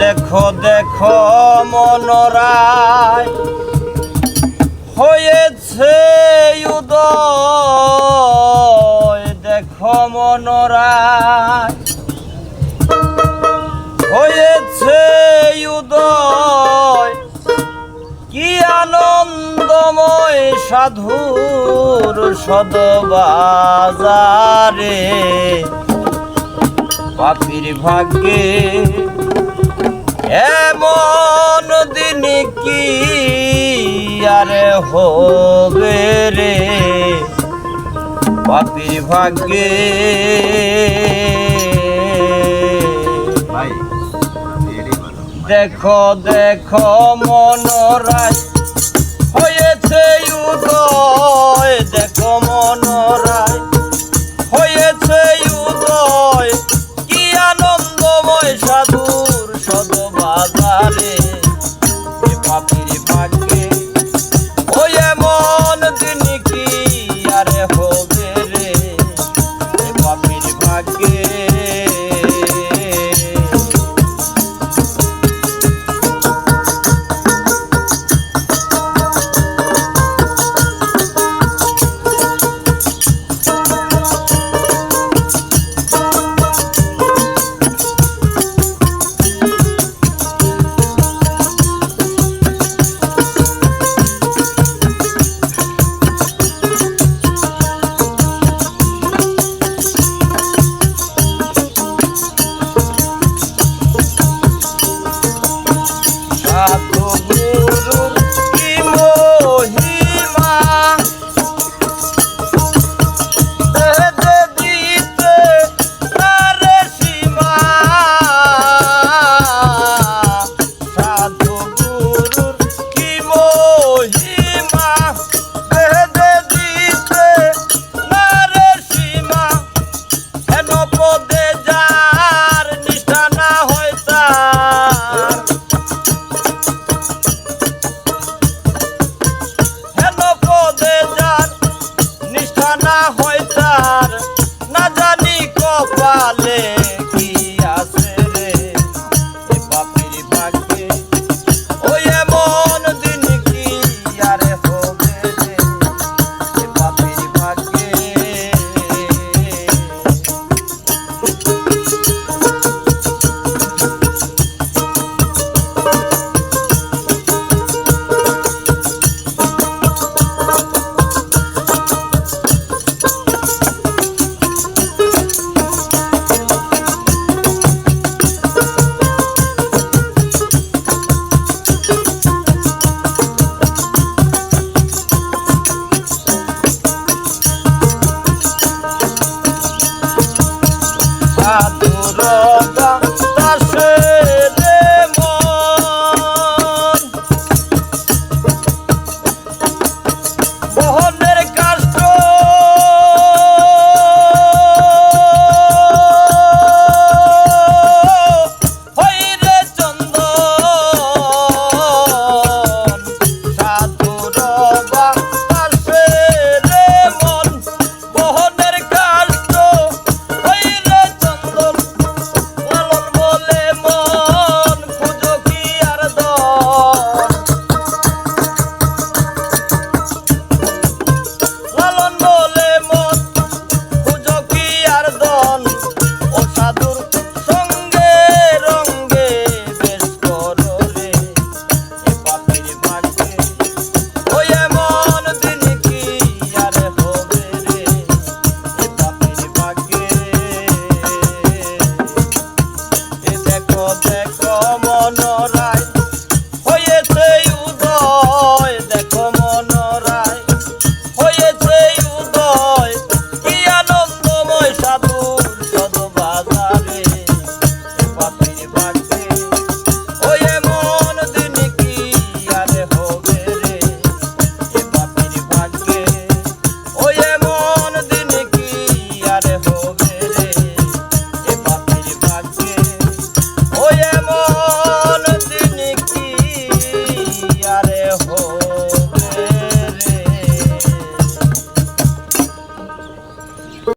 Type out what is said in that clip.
দেখো দেখো, মনোরায়। হয়েছে উদয়, দেখো, মনোরায়। হয়েছে উদয়, কি আনন্দময় সাধুর সদবাজারে। পাপির ভাগ্যে এমন দিন কি আরে হবে রে? পাপির ভাগ্যে। দেখো দেখো মনোরায় হয়েছে উদয় দেখো মনোরায়